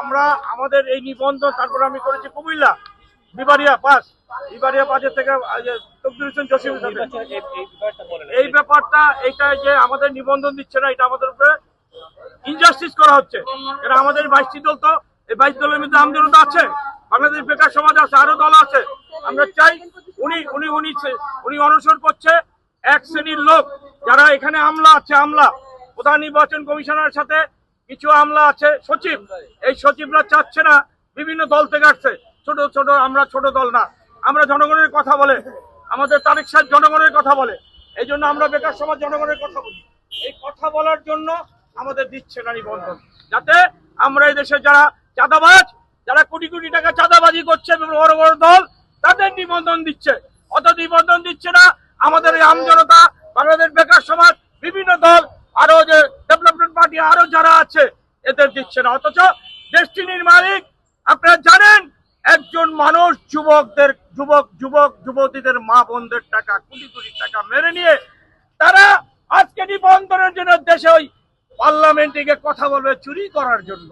আমরা আমাদের এই নিবন্ধন তারপর আমি করেছি কুমিল্লা বিবারিয়া পাস। বিবারিয়া পাসের থেকে হোসেন এই ব্যাপারটা বলেন। এই ব্যাপারটা এটা যে আমাদের নিবন্ধন দিচ্ছে না এটা আমাদের উপরে ইনজাস্টিস করা হচ্ছে। এরা আমাদের বাইশটি দল তো এই বাইশ দলের মধ্যে আমজনতা আছে বাংলাদেশ বেকার সমাজ আছে আরও দল আছে। আমরা চাই উনি উনি উনি উনি অনশন করছে এক শ্রেণির লোক যারা এখানে আমলা আছে আমলা। প্রধান নির্বাচন কমিশনারের সাথে কিছু আমলা আছে, সচিব। এই সচিবরা চাচ্ছে না বিভিন্ন দল থেকে আসছে। ছোট ছোট, আমরা ছোট দল না। আমরা জনগণের কথা বলে। আমাদের তারেক সাহেব জনগণের কথা বলে। এই জন্য আমরা বেকার সমাজ জনগণের কথা বলি। এই কথা বলার জন্য আমাদের দিচ্ছে না নিবন্ধন। যাতে আমরা এই দেশে যারা চাঁদাবাজ, যারা কোটি কোটি টাকা চাঁদাবাজি করছে বড় বড় দল, তাদের নিবন্ধন দিচ্ছে। অত নিবন্ধন দিচ্ছে না, আমাদের এই আমজনতা বাংলাদেশ বেকার সমাজ বিভিন্ন দল আরও যে ডেভেলপমেন্ট পার্টি আরও যারা আছে, এদের দিচ্ছে না অথচ ডেস্টিনির মালিক, আপনারা জানেন, একজন মানুষ যুবকদের, যুবক যুবক, যুবতীদের মা বোনদের টাকা, কোটি কোটি টাকা মেরে নিয়ে তারা আজকে নিবন্ধনের জন্য দেশে ওই পার্লামেন্টে গিয়ে কথা বলবে চুরি করার জন্য।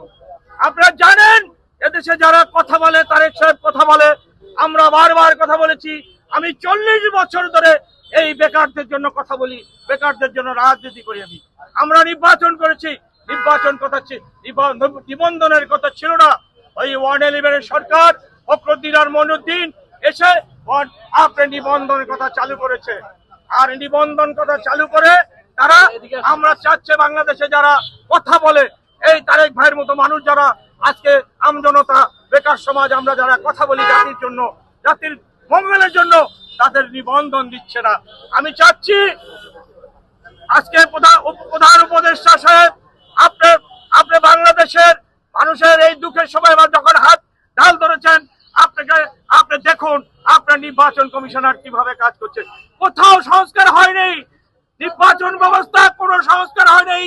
আপনারা জানেন, এদেশে যারা কথা বলে, তারেক সাহেব কথা বলে, আমরা বারবার কথা বলেছি, আমি চল্লিশ বছর ধরে এই বেকারদের জন্য কথা বলি, বেকারদের জন্য রাজনীতি করি আমি। আমরা নির্বাচন করেছি। নির্বাচন কথা নিবন্ধনের কথা ছিল না। ওই ওয়ান ইলেভেনের সরকার, ফখরুদ্দিন আর মনুদ্দিন এসে আপনার নিবন্ধনের কথা চালু করেছে। আর নিবন্ধন কথা চালু করে তারা আমরা চাচ্ছে বাংলাদেশে যারা কথা বলে, এই তারেক ভাইয়ের মতো মানুষ যারা আজকে আমজনতা, বেকার সমাজ, আমরা যারা কথা বলি জাতির জন্য, জাতির মঙ্গলের জন্য, তাদের নিবন্ধন দিচ্ছে না। আমি চাচ্ছি আজকে প্রধান উপদেষ্টা সাহেব আপনি আপনি বাংলাদেশের মানুষের এই দুঃখের সময় বা যখন হাত ঢাল ধরেছেন, আপনাকে, আপনি দেখুন, আপনার নির্বাচন কমিশনার কীভাবে কাজ করছে। কোথাও সংস্কার হয়নি। নির্বাচন ব্যবস্থা কোনো সংস্কার হয়নি।